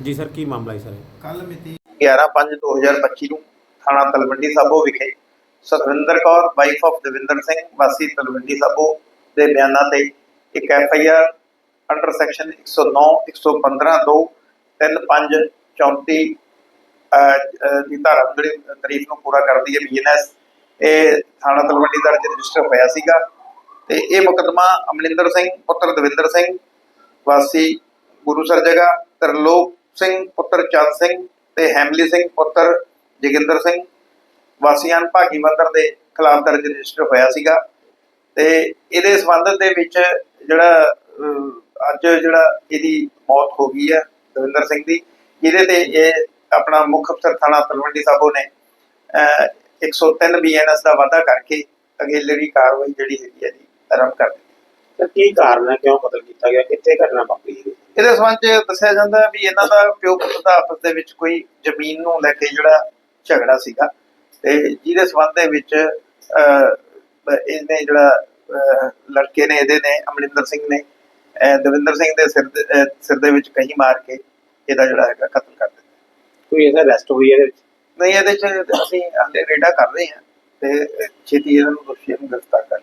ਜੀ ਸਰ ਕੀ ਮਾਮਲਾ ਹੈ ਸਰ? ਕੱਲ ਮਿਤੀ 11/5/2025 ਨੂੰ ਥਾਣਾ ਤਲਵੰਡੀ ਸਾਬੋ ਵਿਖੇ ਸਤਵਿੰਦਰ ਕੌਰ ਵਾਈਫ ਆਫ ਦਵਿੰਦਰ ਸਿੰਘ ਵਾਸੀ ਤਲਵੰਡੀ ਸਾਬੋ ਦੇ ਬਿਆਨਾਂ ਤੇ ਇੱਕ F I R under section 109 115 2 35 34 ਦੀ ਧਾਰਾ ਜਿਹੜੀ ਤਾਰੀਖ ਨੂੰ ਪੂਰਾ ਕਰਦੀ ਹੈ ਬੀਐਨਐਸ ਇਹ ਥਾਣਾ ਤਲਵੰਡੀ ਦਰਜ ਰਜਿਸਟਰ ਹੋਇਆ ਸੀਗਾ ਤੇ ਇਹ ਮੁਕੱਦਮਾ ਅਮਰਿੰਦਰ ਸਿੰਘ ਪੁੱਤਰ ਦਵਿੰਦਰ ਸਿੰਘ ਵਾਸੀ ਗੁਰੂਸਰ ਜਗ੍ਹਾ ਤਰਲੋਕ ਸਿੰਘ ਪੁੱਤਰ ਚੰਦ ਸਿੰਘ ਤੇ ਹੈਮਲੀ ਸਿੰਘ ਪੁੱਤਰ ਜੋਗਿੰਦਰ ਸਿੰਘ। ਵਾਸੀਆਂ ਭਾਗੀ ਮੰਦਰ ਦੇ ਖਿਲਾਫ ਦਰਜ ਰਜਿਸਟਰ ਹੋਇਆ ਸੀਗਾ ਤੇ ਇਹਦੇ ਸੰਬੰਧ ਦੇ ਵਿੱਚ ਜਿਹੜਾ ਅੱਜ ਜਿਹੜਾ ਇਹਦੀ ਮੌਤ ਹੋ ਗਈ ਹੈ ਦਵਿੰਦਰ ਸਿੰਘ ਦੀ ਜਿਹਦੇ ਤੇ ਇਹ ਆਪਣਾ ਮੁੱਖ ਅਫਸਰ ਥਾਣਾ ਤਲਵੰਡੀ ਸਾਬੋ ਨੇ ਅਹ, 103 ਬੀਐਨਐਸ ਦਾ ਵਾਅਦਾ ਕਰਕੇ ਅਗੇਲੇਰੀ ਕਾਰਵਾਈ ਜਿਹੜੀ ਹੈਗੀ ਹੈ ਜੀ ਆਰੰਭ ਕਰ ਦਿੱਤੀ। ਕੀ ਕਾਰਨ ਹੈ? ਕਿਉਂ ਕਤਲ ਕੀਤਾ ਗਿਆ? ਕਿੱਥੇ ਘਟਨਾ ਵਾਪਰੀ? ਇਹਦੇ ਸੰਬੰਧ ਚ ਦੱਸਿਆ ਜਾਂਦਾ ਵੀ ਇਹਨਾਂ ਦਾ ਪਿਓ ਪੁੱਤ ਦਾ ਆਪਸ ਦੇ ਵਿੱਚ ਕੋਈ ਜ਼ਮੀਨ ਨੂੰ ਲੈ ਕੇ ਜਿਹੜਾ ਝਗੜਾ ਸੀਗਾ। ਤੇ ਜਿਹਦੇ ਸੰਬੰਧ ਦੇ ਵਿੱਚ ਇਹਨੇ ਜਿਹੜਾ ਲੜਕੇ ਨੇ ਇਹਦੇ ਨੇ ਅਮਰਿੰਦਰ ਸਿੰਘ ਨੇ ਦਵਿੰਦਰ ਸਿੰਘ ਦੇ ਸਿਰ ਦੇ ਸਿਰ ਦੇ ਵਿੱਚ ਕਹੀ ਮਾਰ ਕੇ ਇਹਦਾ ਜਿਹੜਾ ਹੈਗਾ ਕਤਲ ਕਰ ਦਿੱਤਾ। ਕੋਈ ਐਸਾ ਅਰੈਸਟ ਹੋਈ ਇਹਦੇ ਵਿੱਚ? ਨਹੀਂ ਇਹਦੇ ਚ ਅਸੀਂ ਹਾਲੇ ਰੇਡਾ ਕਰ ਰਹੇ ਹਾਂ ਤੇ ਛੇਤੀ ਇਹਨਾਂ ਨੂੰ ਦੋਸ਼ੀਆਂ ਨੂੰ ਗ੍ਰਿਫਤਾਰ ਕਰ